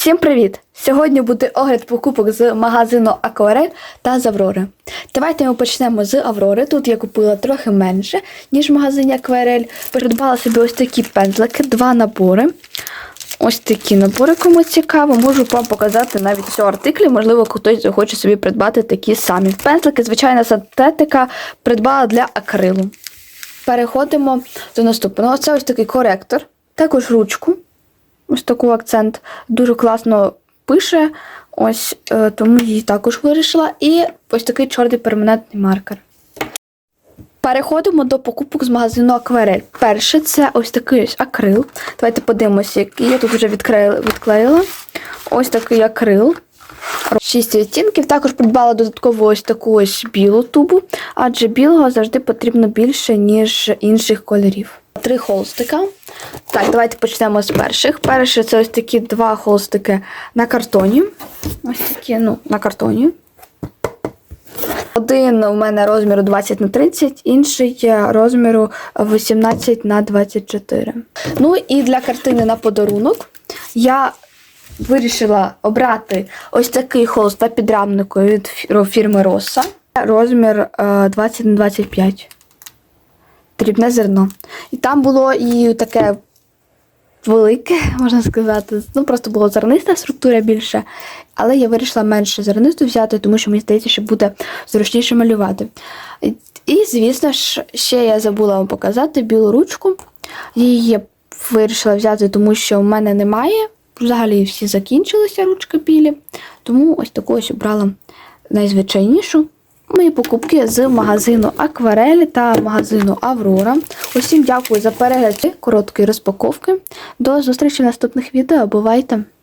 Всім привіт! Сьогодні буде огляд покупок з магазину Акварель та з Аврори. Давайте ми почнемо з Аврори. Тут я купила трохи менше, ніж в магазині Акварель. Придбала собі ось такі пензлики, два набори. Ось такі набори, кому цікаво, можу вам показати навіть цю артиклі. Можливо, хтось захоче собі придбати такі самі. Пензлики, звичайна синтетика, придбала для акрилу. Переходимо до наступного. Це ось такий коректор, також ручку. Ось такий акцент дуже класно пише. Ось е, тому її також вирішила. І ось такий чорний перманентний маркер. Переходимо до покупок з магазину Акварель. Перше це ось такий ось акрил. Давайте подивимося, який я тут вже відклеїла. Ось такий акрил. Шість відтінків. Також придбала додатково ось таку ось білу тубу, адже білого завжди потрібно більше, ніж інших кольорів. Три холстика. Так, давайте почнемо з перших. Перше це ось такі два холстики на картоні. Ось такі, ну, на картоні. Один у мене розміру 20 на 30, інший розміру 18 на 24. Ну і для картини на подарунок я вирішила обрати ось такий холст та підрамнику від фірми Роса. Розмір е, 20 на 25. Дрібне зерно. І там було і таке велике, можна сказати. Ну, просто було зерниста структура більше. Але я вирішила менше зернисту взяти, тому що мені здається, що буде зручніше малювати. І, звісно ж, ще я забула вам показати білу ручку. Її я вирішила взяти, тому що в мене немає. Взагалі всі закінчилися ручки білі. Тому ось таку ось обрала найзвичайнішу. Мої покупки з магазину Акварель та магазину Аврора. Усім дякую за перегляд короткої розпаковки. До зустрічі в наступних відео. Бувайте!